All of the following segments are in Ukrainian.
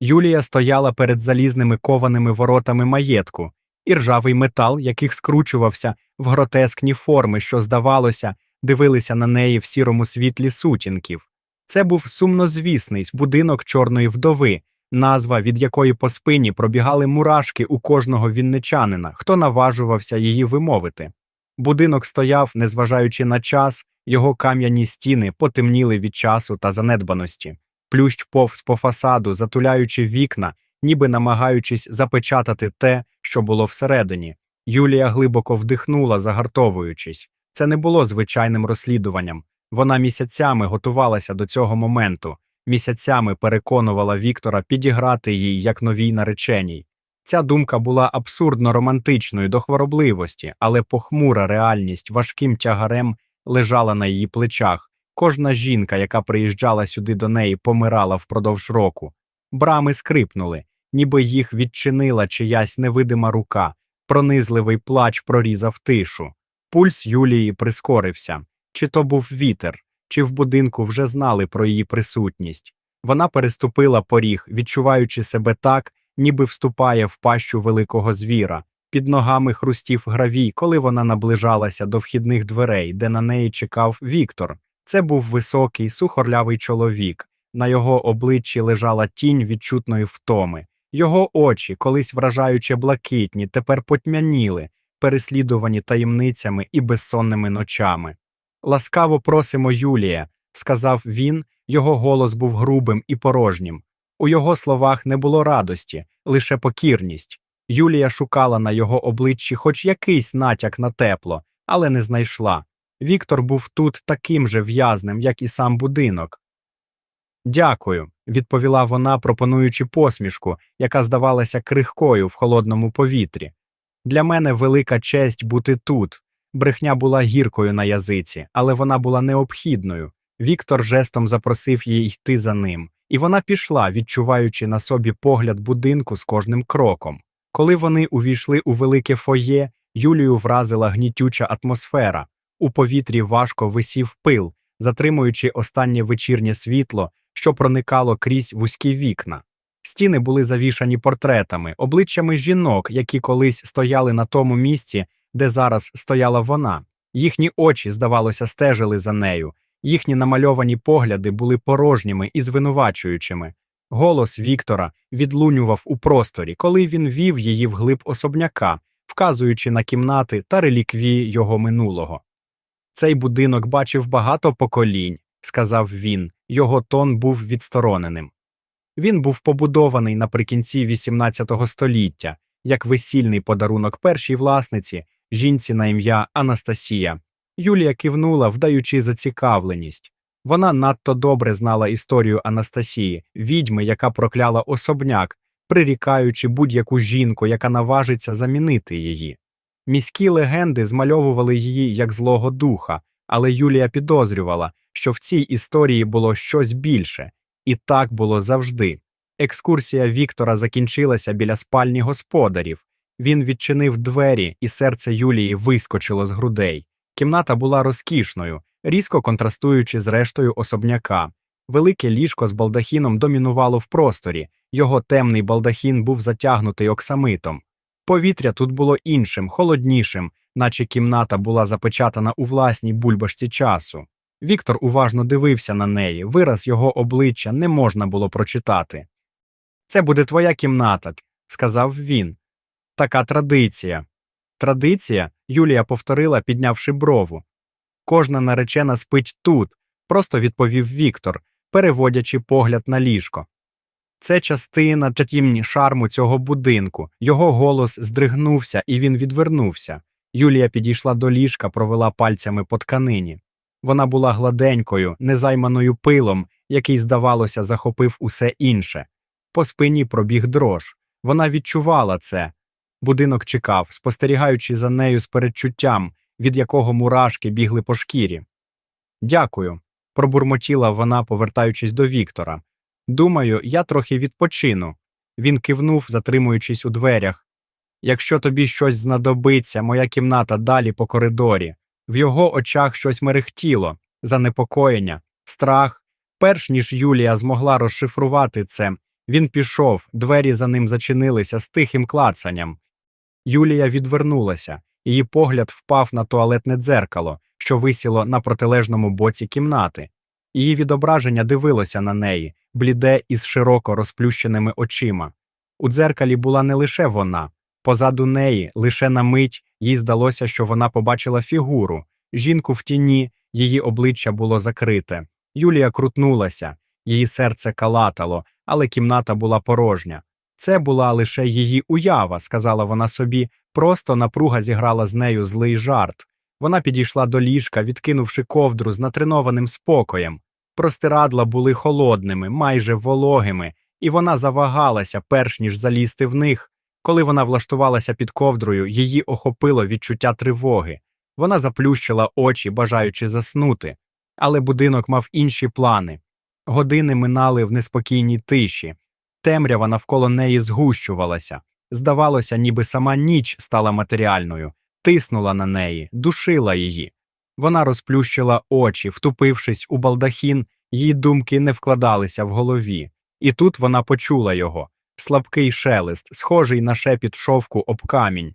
Юлія стояла перед залізними кованими воротами маєтку, і ржавий метал, яких скручувався в гротескні форми, що, здавалося, дивилися на неї в сірому світлі сутінків. Це був сумнозвісний будинок чорної вдови, назва від якої по спині пробігали мурашки у кожного вінничанина, хто наважувався її вимовити. Будинок стояв, незважаючи на час, його кам'яні стіни потемніли від часу та занедбаності. Плющ повз по фасаду, затуляючи вікна, ніби намагаючись запечатати те, що було всередині. Юлія глибоко вдихнула, загартовуючись. Це не було звичайним розслідуванням. Вона місяцями готувалася до цього моменту, місяцями переконувала Віктора підіграти їй як новій нареченій. Ця думка була абсурдно романтичною до хворобливості, але похмура реальність важким тягарем лежала на її плечах. Кожна жінка, яка приїжджала сюди до неї, помирала впродовж року. Брами скрипнули, ніби їх відчинила чиясь невидима рука. Пронизливий плач прорізав тишу. Пульс Юлії прискорився. Чи то був вітер, чи в будинку вже знали про її присутність. Вона переступила поріг, відчуваючи себе так, ніби вступає в пащу великого звіра. Під ногами хрустів гравій, коли вона наближалася до вхідних дверей, де на неї чекав Віктор. Це був високий, сухорлявий чоловік. На його обличчі лежала тінь відчутної втоми. Його очі, колись вражаюче блакитні, тепер потьмяніли, переслідувані таємницями і безсонними ночами. Ласкаво просимо, Юлія, сказав він, його голос був грубим і порожнім. У його словах не було радості, лише покірність. Юлія шукала на його обличчі хоч якийсь натяк на тепло, але не знайшла. Віктор був тут таким же в'язним, як і сам будинок. Дякую, відповіла вона, пропонуючи посмішку, яка здавалася крихкою в холодному повітрі. Для мене велика честь бути тут. Брехня була гіркою на язиці, але вона була необхідною. Віктор жестом запросив її йти за ним, і вона пішла, відчуваючи на собі погляд будинку з кожним кроком. Коли вони увійшли у велике фоє, Юлію вразила гнітюча атмосфера. У повітрі важко висів пил, затримуючи останнє вечірнє світло, що проникало крізь вузькі вікна. Стіни були завішані портретами, обличчями жінок, які колись стояли на тому місці, де зараз стояла вона. Їхні очі, здавалося, стежили за нею, їхні намальовані погляди були порожніми і звинувачуючими. Голос Віктора відлунював у просторі, коли він вів її вглиб особняка, вказуючи на кімнати та реліквії його минулого. Цей будинок бачив багато поколінь, сказав він, його тон був відстороненим. Він був побудований наприкінці XVIII століття, як весільний подарунок першій власниці, жінці на ім'я Анастасія. Юлія кивнула, вдаючи зацікавленість. Вона надто добре знала історію Анастасії, відьми, яка прокляла особняк, прирікаючи будь-яку жінку, яка наважиться замінити її. Міські легенди змальовували її як злого духа, але Юлія підозрювала, що в цій історії було щось більше, і так було завжди. Екскурсія Віктора закінчилася біля спальні господарів. Він відчинив двері, і серце Юлії вискочило з грудей. Кімната була розкішною, різко контрастуючи з рештою особняка. Велике ліжко з балдахіном домінувало в просторі, його темний балдахін був затягнутий оксамитом. Повітря тут було іншим, холоднішим, наче кімната була запечатана у власній бульбашці часу. Віктор уважно дивився на неї, вираз його обличчя не можна було прочитати. Це буде твоя кімната, сказав він. Така традиція. Традиція, Юлія повторила, піднявши брову. Кожна наречена спить тут, просто відповів Віктор, переводячи погляд на ліжко. Це частина чатімні шарму цього будинку. Його голос здригнувся, і він відвернувся. Юлія підійшла до ліжка, провела пальцями по тканині. Вона була гладенькою, незайманою пилом, який, здавалося, захопив усе інше. По спині пробіг дрож. Вона відчувала це. Будинок чекав, спостерігаючи за нею з передчуттям, від якого мурашки бігли по шкірі. Дякую, пробурмотіла вона, повертаючись до Віктора. Думаю, я трохи відпочину. Він кивнув, затримуючись у дверях. Якщо тобі щось знадобиться, моя кімната далі по коридорі. В його очах щось мерехтіло, занепокоєння, страх. Перш ніж Юлія змогла розшифрувати це, Він пішов, двері за ним зачинилися з тихим клацанням. Юлія відвернулася, її погляд впав на туалетне дзеркало, що висіло на протилежному боці кімнати. Її відображення дивилося на неї, бліде із широко розплющеними очима. У дзеркалі була не лише вона, позаду неї, лише на мить, їй здалося, що вона побачила фігуру. Жінку в тіні, її обличчя було закрите. Юлія крутнулася, її серце калатало, але кімната була порожня. Це була лише її уява, сказала вона собі, просто напруга зіграла з нею злий жарт. Вона підійшла до ліжка, відкинувши ковдру з натренованим спокоєм. Простирадла були холодними, майже вологими, і вона завагалася, перш ніж залізти в них. Коли вона влаштувалася під ковдрою, її охопило відчуття тривоги. Вона заплющила очі, бажаючи заснути. Але будинок мав інші плани. Години минали в неспокійній тиші. Темрява навколо неї згущувалася. Здавалося, ніби сама ніч стала матеріальною, тиснула на неї, душила її. Вона розплющила очі, втупившись у балдахін, її думки не вкладалися в голові. І тут вона почула його слабкий шелест, схожий на шепіт шовку об камінь.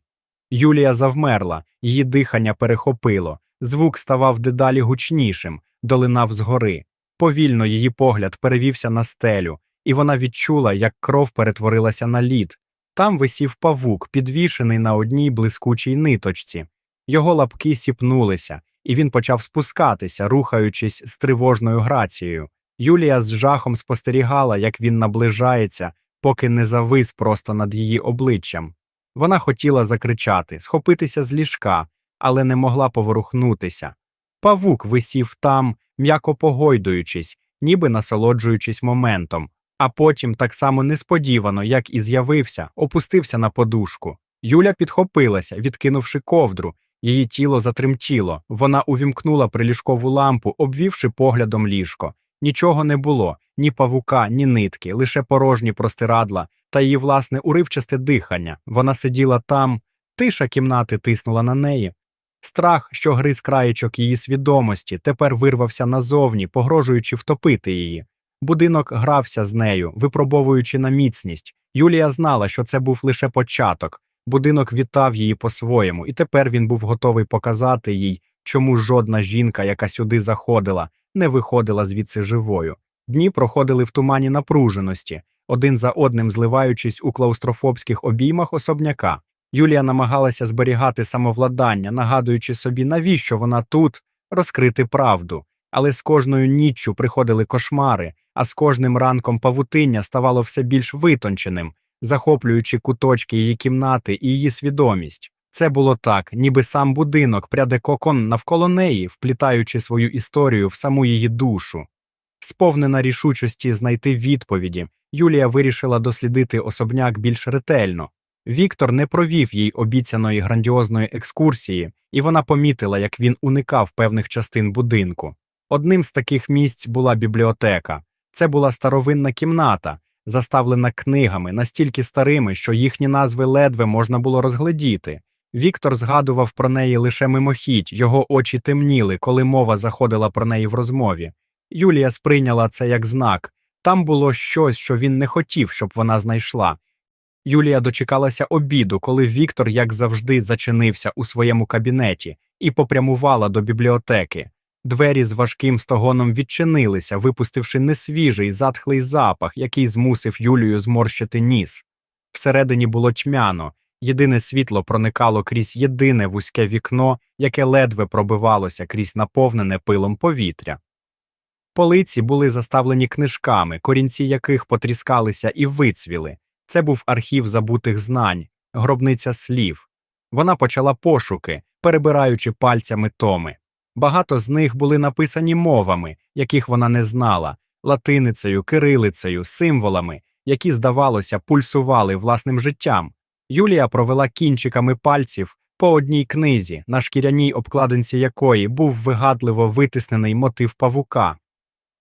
Юлія завмерла, її дихання перехопило, звук ставав дедалі гучнішим, долинав згори. Повільно її погляд перевівся на стелю, і вона відчула, як кров перетворилася на лід. Там висів павук, підвішений на одній блискучій ниточці. Його лапки сіпнулися, і він почав спускатися, рухаючись з тривожною грацією. Юлія з жахом спостерігала, як він наближається, поки не завис просто над її обличчям. Вона хотіла закричати, схопитися з ліжка, але не могла поворухнутися. Павук висів там, м'яко погойдуючись, ніби насолоджуючись моментом, а потім, так само несподівано, як і з'явився, опустився на подушку. Юля підхопилася, відкинувши ковдру. Її тіло затремтіло, вона увімкнула приліжкову лампу, обвівши поглядом ліжко. Нічого не було ні павука, ні нитки, лише порожні простирадла та її власне уривчасте дихання. Вона сиділа там, тиша кімнати тиснула на неї. Страх, що гриз краєчок її свідомості, тепер вирвався назовні, погрожуючи втопити її. Будинок грався з нею, випробовуючи на міцність. Юлія знала, що це був лише початок. Будинок вітав її по-своєму, і тепер він був готовий показати їй, чому жодна жінка, яка сюди заходила, не виходила звідси живою. Дні проходили в тумані напруженості, один за одним зливаючись у клаустрофобських обіймах особняка. Юлія намагалася зберігати самовладання, нагадуючи собі, навіщо вона тут розкрити правду. Але з кожною ніччю приходили кошмари, а з кожним ранком павутиння ставало все більш витонченим, захоплюючи куточки її кімнати і її свідомість. Це було так, ніби сам будинок пряде кокон навколо неї, вплітаючи свою історію в саму її душу. Сповнена рішучості знайти відповіді, Юлія вирішила дослідити особняк більш ретельно. Віктор не провів їй обіцяної грандіозної екскурсії, і вона помітила, як він уникав певних частин будинку. Одним з таких місць була бібліотека. Це була старовинна кімната, заставлена книгами, настільки старими, що їхні назви ледве можна було розгледіти. Віктор згадував про неї лише мимохідь, його очі темніли, коли мова заходила про неї в розмові. Юлія сприйняла це як знак там було щось, що він не хотів, щоб вона знайшла. Юлія дочекалася обіду, коли Віктор, як завжди, зачинився у своєму кабінеті і попрямувала до бібліотеки. Двері з важким стогоном відчинилися, випустивши несвіжий, затхлий запах, який змусив Юлію зморщити ніс. Всередині було тьмяно, єдине світло проникало крізь єдине вузьке вікно, яке ледве пробивалося крізь наповнене пилом повітря. Полиці були заставлені книжками, корінці яких потріскалися і вицвіли. Це був архів забутих знань, гробниця слів. Вона почала пошуки, перебираючи пальцями томи. Багато з них були написані мовами, яких вона не знала, латиницею, кирилицею, символами, які, здавалося, пульсували власним життям. Юлія провела кінчиками пальців по одній книзі, на шкіряній обкладинці якої був вигадливо витиснений мотив павука.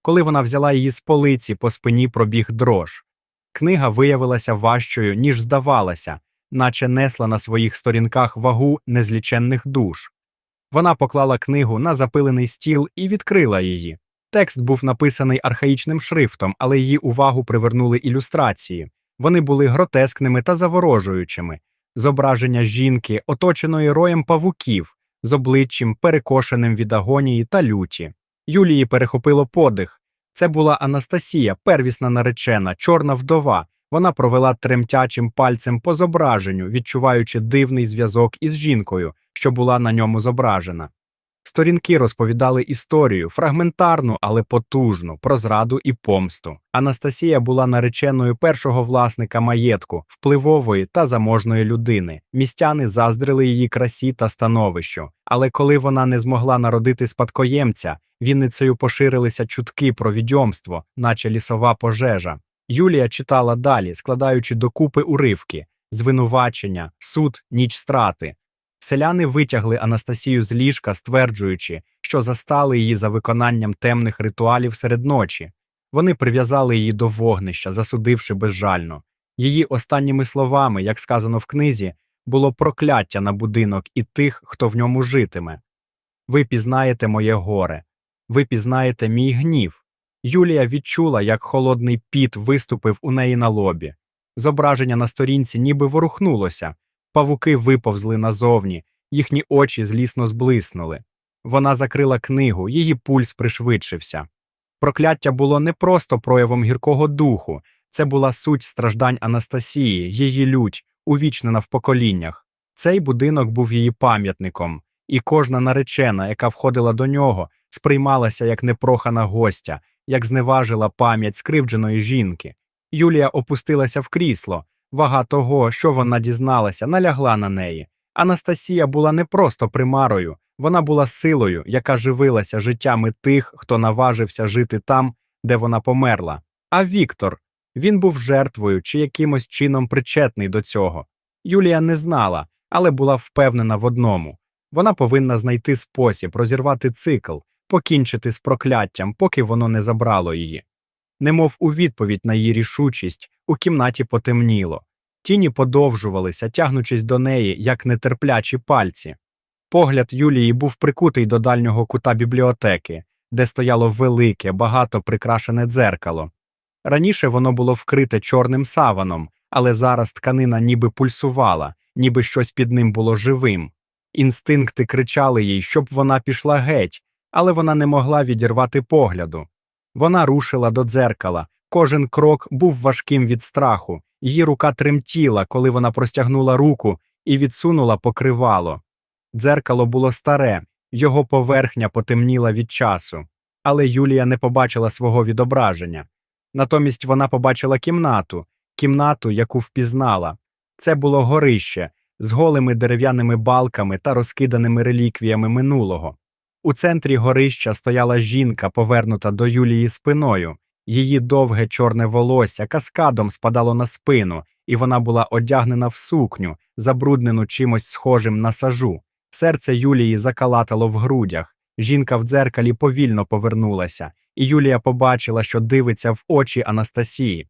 Коли вона взяла її з полиці, по спині пробіг дрож. Книга виявилася важчою, ніж здавалося, наче несла на своїх сторінках вагу незліченних душ. Вона поклала книгу на запилений стіл і відкрила її. Текст був написаний архаїчним шрифтом, але її увагу привернули ілюстрації. Вони були гротескними та заворожуючими. Зображення жінки, оточеної роєм павуків, з обличчям, перекошеним від агонії та люті. Юлії перехопило подих. Це була Анастасія, первісна наречена, чорна вдова. Вона провела тремтячим пальцем по зображенню, відчуваючи дивний зв'язок із жінкою, що була на ньому зображена. Сторінки розповідали історію, фрагментарну, але потужну, про зраду і помсту. Анастасія була нареченою першого власника маєтку, впливової та заможної людини. Містяни заздрили її красі та становищу. Але коли вона не змогла народити спадкоємця, Вінницею поширилися чутки про відьомство, наче лісова пожежа. Юлія читала далі, складаючи докупи уривки, звинувачення, суд, ніч страти. Селяни витягли Анастасію з ліжка, стверджуючи, що застали її за виконанням темних ритуалів серед ночі. Вони прив'язали її до вогнища, засудивши безжально. Її останніми словами, як сказано в книзі, було прокляття на будинок і тих, хто в ньому житиме. Ви пізнаєте моє горе, ви пізнаєте мій гнів. Юлія відчула, як холодний піт виступив у неї на лобі. Зображення на сторінці ніби ворухнулося. Павуки виповзли назовні, їхні очі злісно зблиснули. Вона закрила книгу, її пульс пришвидшився. Прокляття було не просто проявом гіркого духу, це була суть страждань Анастасії, її лють, увічнена в поколіннях. Цей будинок був її пам'ятником, і кожна наречена, яка входила до нього, сприймалася як непрохана гостя, як зневажила пам'ять скривдженої жінки. Юлія опустилася в крісло. Вага того, що вона дізналася, налягла на неї. Анастасія була не просто примарою, вона була силою, яка живилася життями тих, хто наважився жити там, де вона померла. А Віктор він був жертвою чи якимось чином причетний до цього. Юлія не знала, але була впевнена в одному вона повинна знайти спосіб розірвати цикл, покінчити з прокляттям, поки воно не забрало її. Немов у відповідь на її рішучість, у кімнаті потемніло. Тіні подовжувалися, тягнучись до неї, як нетерплячі пальці. Погляд Юлії був прикутий до дальнього кута бібліотеки, де стояло велике, багато прикрашене дзеркало. Раніше воно було вкрите чорним саваном, але зараз тканина ніби пульсувала, ніби щось під ним було живим. Інстинкти кричали їй, щоб вона пішла геть, але вона не могла відірвати погляду. Вона рушила до дзеркала, кожен крок був важким від страху, її рука тремтіла, коли вона простягнула руку і відсунула покривало. Дзеркало було старе, його поверхня потемніла від часу, але Юлія не побачила свого відображення. Натомість вона побачила кімнату, кімнату, яку впізнала. Це було горище з голими дерев'яними балками та розкиданими реліквіями минулого. У центрі горища стояла жінка, повернута до Юлії спиною. Її довге чорне волосся каскадом спадало на спину, і вона була одягнена в сукню, забруднену чимось схожим на сажу. Серце Юлії закалатало в грудях. Жінка в дзеркалі повільно повернулася, і Юлія побачила, що дивиться в очі Анастасії.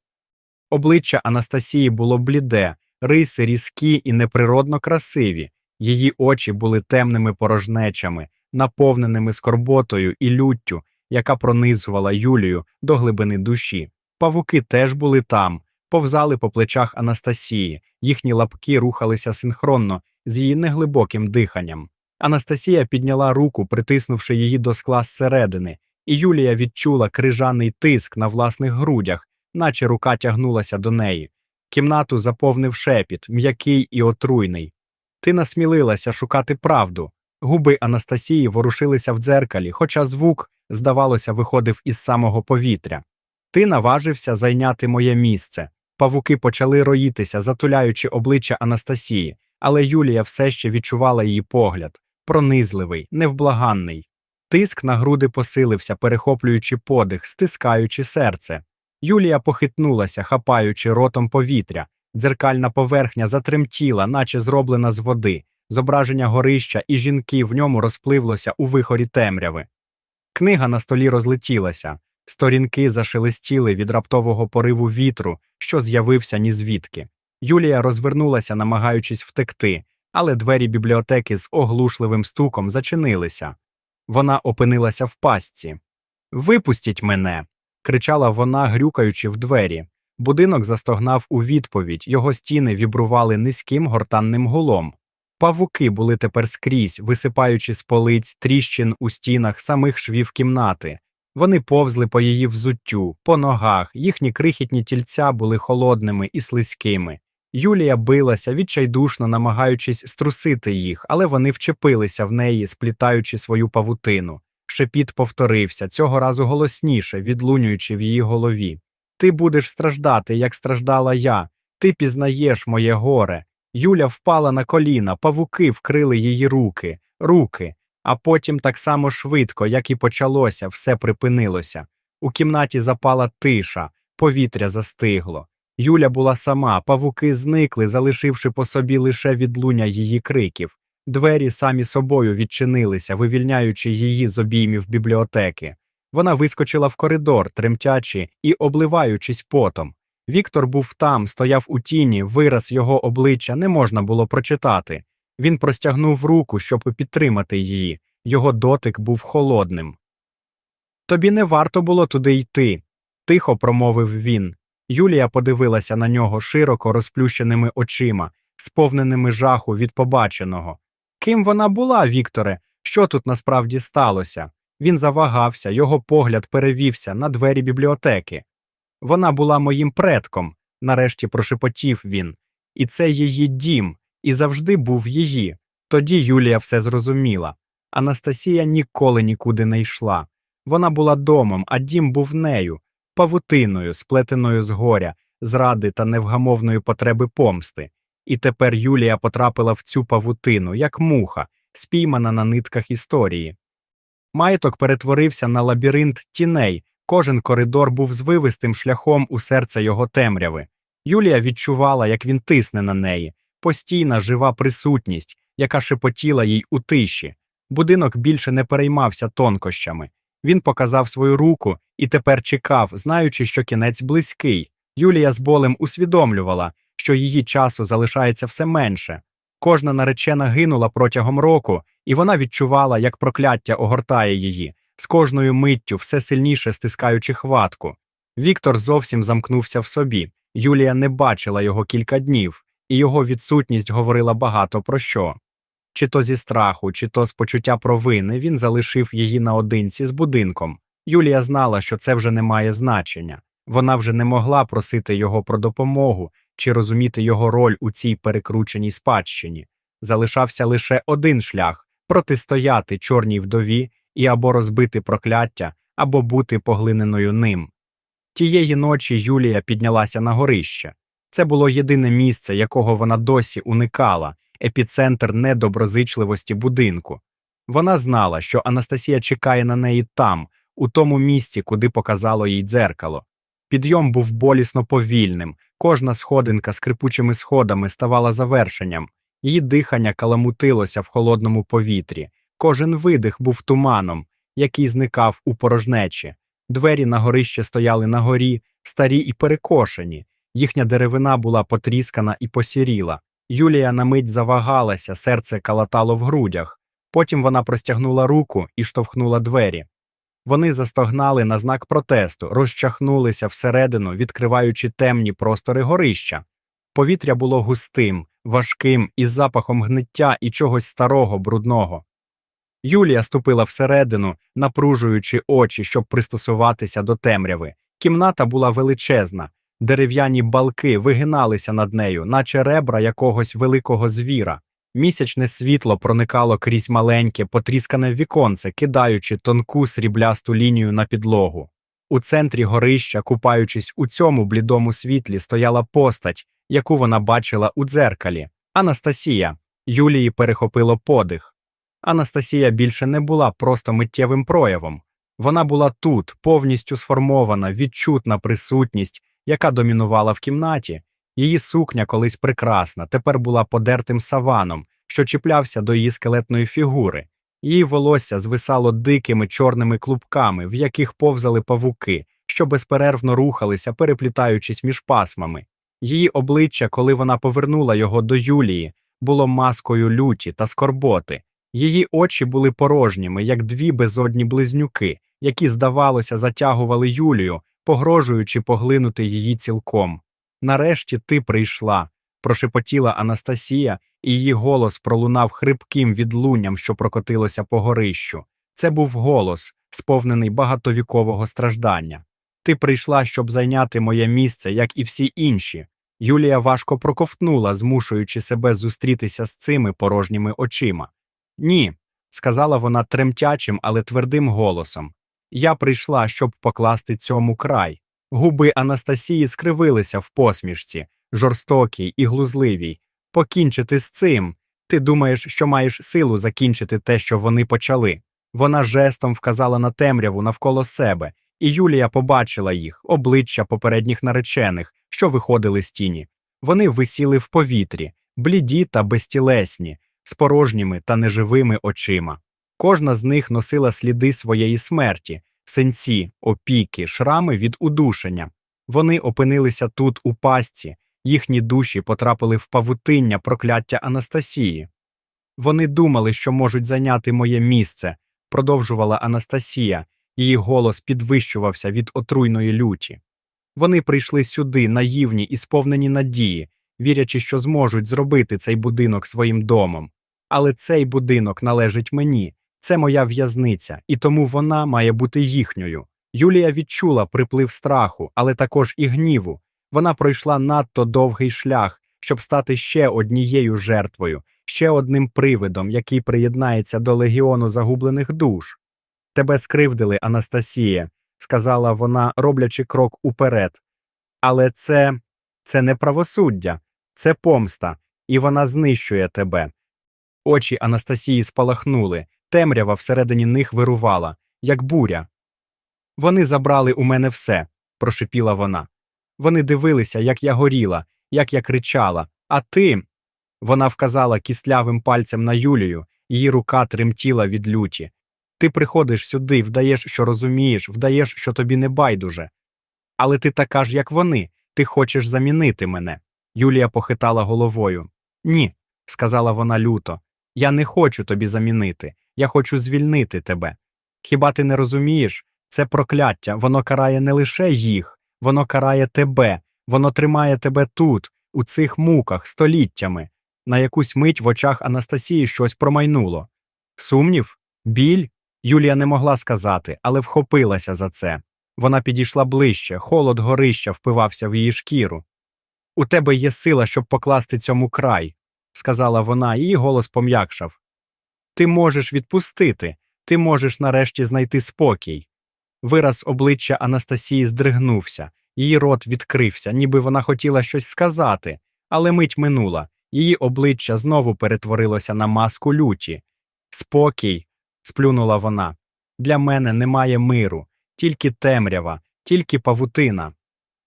Обличчя Анастасії було бліде, риси різкі і неприродно красиві, її очі були темними порожнечами, наповненими скорботою і люттю, яка пронизувала Юлію до глибини душі. Павуки теж були там, повзали по плечах Анастасії, їхні лапки рухалися синхронно з її неглибоким диханням. Анастасія підняла руку, притиснувши її до скла зсередини, і Юлія відчула крижаний тиск на власних грудях, наче рука тягнулася до неї. Кімнату заповнив шепіт, м'який і отруйний. Ти насмілилася шукати правду. Губи Анастасії ворушилися в дзеркалі, хоча звук, здавалося, виходив із самого повітря. Ти наважився зайняти моє місце. Павуки почали роїтися, затуляючи обличчя Анастасії, але Юлія все ще відчувала її погляд пронизливий, невблаганний. Тиск на груди посилився, перехоплюючи подих, стискаючи серце. Юлія похитнулася, хапаючи ротом повітря. Дзеркальна поверхня затремтіла, наче зроблена з води. Зображення горища і жінки в ньому розпливлося у вихорі темряви. Книга на столі розлетілася, сторінки зашелестіли від раптового пориву вітру, що з'явився ні звідки. Юлія розвернулася, намагаючись втекти, але двері бібліотеки з оглушливим стуком зачинилися. Вона опинилася в пастці. Випустіть мене. кричала вона, грюкаючи в двері. Будинок застогнав у відповідь, його стіни вібрували низьким гортанним гулом. Павуки були тепер скрізь, висипаючи з полиць тріщин у стінах самих швів кімнати. Вони повзли по її взуттю, по ногах, їхні крихітні тільця були холодними і слизькими. Юлія билася, відчайдушно намагаючись струсити їх, але вони вчепилися в неї, сплітаючи свою павутину. Шепіт повторився, цього разу голосніше, відлунюючи в її голові. Ти будеш страждати, як страждала я. Ти пізнаєш моє горе. Юля впала на коліна, павуки вкрили її руки, руки, а потім так само швидко, як і почалося, все припинилося. У кімнаті запала тиша, повітря застигло. Юля була сама, павуки зникли, залишивши по собі лише відлуння її криків. Двері самі собою відчинилися, вивільняючи її з обіймів бібліотеки. Вона вискочила в коридор, тремтячи і обливаючись потом. Віктор був там, стояв у тіні, вираз його обличчя не можна було прочитати. Він простягнув руку, щоб підтримати її. Його дотик був холодним. Тобі не варто було туди йти, тихо промовив він. Юлія подивилася на нього широко розплющеними очима, сповненими жаху від побаченого. Ким вона була, Вікторе? Що тут насправді сталося? Він завагався, його погляд перевівся на двері бібліотеки. Вона була моїм предком, нарешті прошепотів він. І це її дім, і завжди був її. Тоді Юлія все зрозуміла. Анастасія ніколи нікуди не йшла. Вона була домом, а дім був нею, павутиною, сплетеною з горя, зради та невгамовної потреби помсти. І тепер Юлія потрапила в цю павутину, як муха, спіймана на нитках історії. Маєток перетворився на лабіринт тіней, кожен коридор був звивистим шляхом у серце його темряви. Юлія відчувала, як він тисне на неї, постійна жива присутність, яка шепотіла їй у тиші. Будинок більше не переймався тонкощами. Він показав свою руку і тепер чекав, знаючи, що кінець близький. Юлія з болем усвідомлювала, що її часу залишається все менше. Кожна наречена гинула протягом року, і вона відчувала, як прокляття огортає її, з кожною миттю все сильніше стискаючи хватку. Віктор зовсім замкнувся в собі. Юлія не бачила його кілька днів, і його відсутність говорила багато про що. Чи то зі страху, чи то з почуття провини він залишив її наодинці з будинком. Юлія знала, що це вже не має значення. Вона вже не могла просити його про допомогу чи розуміти його роль у цій перекрученій спадщині. Залишався лише один шлях протистояти чорній вдові і або розбити прокляття, або бути поглиненою ним. Тієї ночі Юлія піднялася на горище. Це було єдине місце, якого вона досі уникала, епіцентр недоброзичливості будинку. Вона знала, що Анастасія чекає на неї там, у тому місці, куди показало їй дзеркало. Підйом був болісно повільним, кожна сходинка скрипучими сходами ставала завершенням, її дихання каламутилося в холодному повітрі, кожен видих був туманом, який зникав у порожнечі. Двері на горище стояли на горі, старі і перекошені, їхня деревина була потріскана і посіріла. Юлія на мить завагалася, серце калатало в грудях. Потім вона простягнула руку і штовхнула двері. Вони застогнали на знак протесту, розчахнулися всередину, відкриваючи темні простори горища. Повітря було густим, важким, із запахом гниття і чогось старого, брудного. Юлія ступила всередину, напружуючи очі, щоб пристосуватися до темряви. Кімната була величезна, дерев'яні балки вигиналися над нею, наче ребра якогось великого звіра. Місячне світло проникало крізь маленьке, потріскане віконце, кидаючи тонку сріблясту лінію на підлогу. У центрі горища, купаючись у цьому блідому світлі, стояла постать, яку вона бачила у дзеркалі. Анастасія. Юлії перехопило подих. Анастасія більше не була просто миттєвим проявом. Вона була тут, повністю сформована, відчутна присутність, яка домінувала в кімнаті. Її сукня, колись прекрасна, тепер була подертим саваном, що чіплявся до її скелетної фігури. Її волосся звисало дикими чорними клубками, в яких повзали павуки, що безперервно рухалися, переплітаючись між пасмами. Її обличчя, коли вона повернула його до Юлії, було маскою люті та скорботи. Її очі були порожніми, як дві безодні близнюки, які, здавалося, затягували Юлію, погрожуючи поглинути її цілком. Нарешті ти прийшла, прошепотіла Анастасія, і її голос пролунав хрипким відлунням, що прокотилося по горищу. Це був голос, сповнений багатовікового страждання. Ти прийшла, щоб зайняти моє місце, як і всі інші. Юлія важко проковтнула, змушуючи себе зустрітися з цими порожніми очима. Ні, сказала вона тремтячим, але твердим голосом. Я прийшла, щоб покласти цьому край. Губи Анастасії скривилися в посмішці, жорстокій і глузливій. Покінчити з цим. Ти думаєш, що маєш силу закінчити те, що вони почали. Вона жестом вказала на темряву навколо себе, і Юлія побачила їх, обличчя попередніх наречених, що виходили з тіні. Вони висіли в повітрі, бліді та безтілесні, з порожніми та неживими очима. Кожна з них носила сліди своєї смерті, синці, опіки, шрами від удушення. Вони опинилися тут у пастці, їхні душі потрапили в павутиння прокляття Анастасії. Вони думали, що можуть зайняти моє місце, продовжувала Анастасія, її голос підвищувався від отруйної люті. Вони прийшли сюди, наївні і сповнені надії, вірячи, що зможуть зробити цей будинок своїм домом. Але цей будинок належить мені, це моя в'язниця, і тому вона має бути їхньою. Юлія відчула приплив страху, але також і гніву. Вона пройшла надто довгий шлях, щоб стати ще однією жертвою, ще одним привидом, який приєднається до легіону загублених душ. Тебе скривдили, Анастасія, сказала вона, роблячи крок уперед. Але це це не правосуддя, це помста, і вона знищує тебе. Очі Анастасії спалахнули, темрява всередині них вирувала, як буря. Вони забрали у мене все, прошепіла вона. Вони дивилися, як я горіла, як я кричала, а ти. Вона вказала кістлявим пальцем на Юлію, її рука тремтіла від люті. Ти приходиш сюди, вдаєш, що розумієш, вдаєш, що тобі не байдуже. Але ти така ж, як вони, ти хочеш замінити мене. Юлія похитала головою. Ні, сказала вона люто. Я не хочу тобі замінити, я хочу звільнити тебе. Хіба ти не розумієш? Це прокляття, воно карає не лише їх, воно карає тебе, воно тримає тебе тут, у цих муках, століттями. На якусь мить в очах Анастасії щось промайнуло. Сумнів? Біль? Юлія не могла сказати, але вхопилася за це. Вона підійшла ближче, холод горища впивався в її шкіру. У тебе є сила, щоб покласти цьому край, сказала вона, її голос пом'якшав. Ти можеш відпустити, ти можеш нарешті знайти спокій. Вираз обличчя Анастасії здригнувся, її рот відкрився, ніби вона хотіла щось сказати, але мить минула, її обличчя знову перетворилося на маску люті. Спокій, сплюнула вона. Для мене немає миру, тільки темрява, тільки павутина.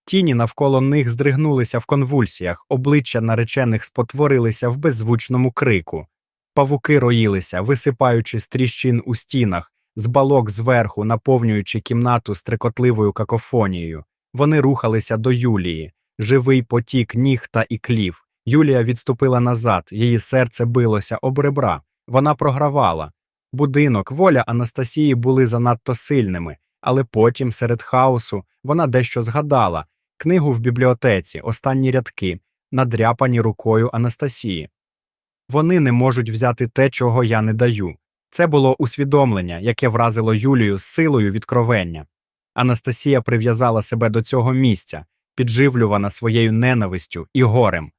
Тіні навколо них здригнулися в конвульсіях, обличчя наречених спотворилися в беззвучному крику. Павуки роїлися, висипаючи з тріщин у стінах, з балок зверху, наповнюючи кімнату стрекотливою какофонією. Вони рухалися до Юлії, живий потік ніг та іклів. Юлія відступила назад, її серце билося об ребра. Вона програвала. Будинок, воля Анастасії були занадто сильними, але потім, серед хаосу, вона дещо згадала книгу в бібліотеці, останні рядки, надряпані рукою Анастасії. Вони не можуть взяти те, чого я не даю. Це було усвідомлення, яке вразило Юлію з силою відкровення. Анастасія прив'язала себе до цього місця, підживлювана своєю ненавистю і горем.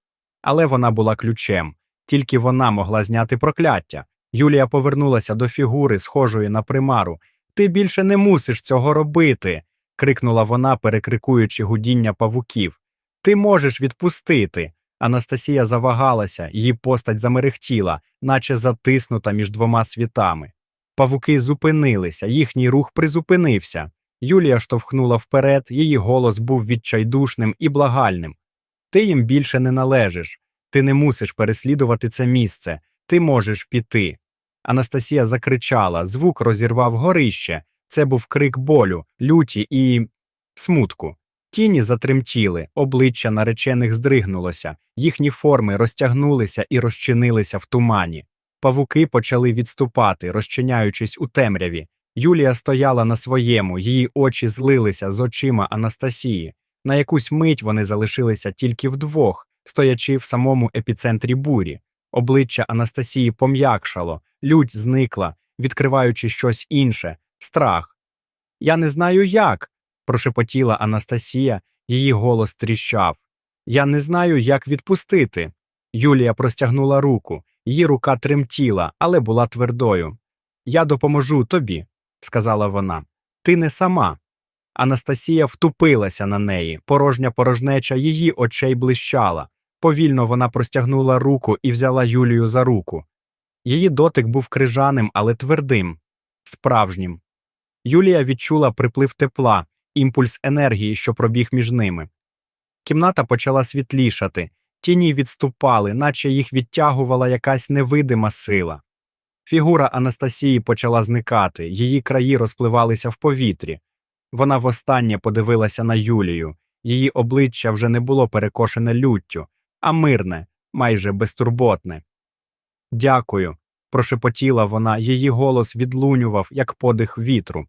Але вона була ключем, тільки вона могла зняти прокляття. Юлія повернулася до фігури, схожої на примару. Ти більше не мусиш цього робити. Крикнула вона, перекрикуючи гудіння павуків. Ти можеш відпустити. Анастасія завагалася, її постать замерехтіла, наче затиснута між двома світами. Павуки зупинилися, їхній рух призупинився. Юлія штовхнула вперед, її голос був відчайдушним і благальним. Ти їм більше не належиш, ти не мусиш переслідувати це місце, ти можеш піти. Анастасія закричала, звук розірвав горище. Це був крик болю, люті і смутку. Тіні затремтіли, обличчя наречених здригнулося, їхні форми розтягнулися і розчинилися в тумані. Павуки почали відступати, розчиняючись у темряві. Юлія стояла на своєму, її очі злилися з очима Анастасії. На якусь мить вони залишилися тільки вдвох, стоячи в самому епіцентрі бурі. Обличчя Анастасії пом'якшало, лють зникла, відкриваючи щось інше страх. Я не знаю як, прошепотіла Анастасія, її голос тріщав. Я не знаю, як відпустити. Юлія простягнула руку, її рука тремтіла, але була твердою. Я допоможу тобі, сказала вона. Ти не сама. Анастасія втупилася на неї, порожня порожнеча її очей блищала. Повільно вона простягнула руку і взяла Юлію за руку. Її дотик був крижаним, але твердим, справжнім. Юлія відчула приплив тепла, імпульс енергії, що пробіг між ними. Кімната почала світлішати, тіні відступали, наче їх відтягувала якась невидима сила. Фігура Анастасії почала зникати, її краї розпливалися в повітрі. Вона востаннє подивилася на Юлію, її обличчя вже не було перекошене люттю, а мирне, майже безтурботне. Дякую, прошепотіла вона, її голос відлунював, як подих вітру.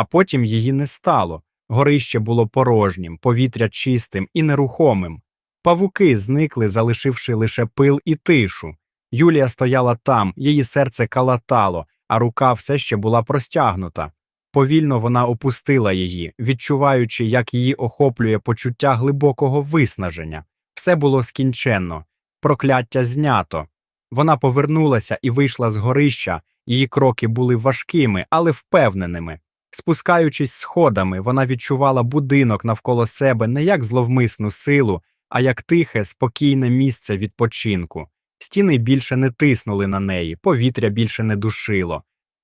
А потім її не стало. Горище було порожнім, повітря чистим і нерухомим. Павуки зникли, залишивши лише пил і тишу. Юлія стояла там, її серце калатало, а рука все ще була простягнута. Повільно вона опустила її, відчуваючи, як її охоплює почуття глибокого виснаження. Все було скінченно, прокляття знято. Вона повернулася і вийшла з горища, її кроки були важкими, але впевненими. Спускаючись сходами, вона відчувала будинок навколо себе не як зловмисну силу, а як тихе, спокійне місце відпочинку. Стіни більше не тиснули на неї, повітря більше не душило.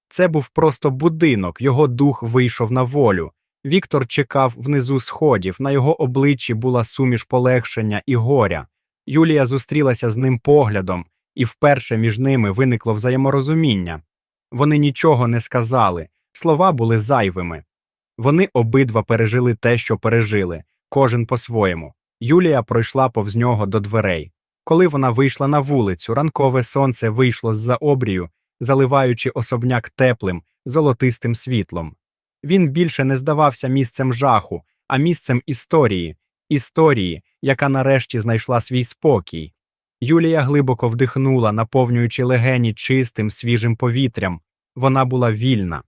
Це був просто будинок, його дух вийшов на волю. Віктор чекав внизу сходів, на його обличчі була суміш полегшення і горя. Юлія зустрілася з ним поглядом, і вперше між ними виникло взаєморозуміння. Вони нічого не сказали, слова були зайвими. Вони обидва пережили те, що пережили, кожен по-своєму. Юлія пройшла повз нього до дверей. Коли вона вийшла на вулицю, ранкове сонце вийшло з-за обрію, заливаючи особняк теплим, золотистим світлом. Він більше не здавався місцем жаху, а місцем історії, історії, яка нарешті знайшла свій спокій. Юлія глибоко вдихнула, наповнюючи легені чистим, свіжим повітрям. Вона була вільна.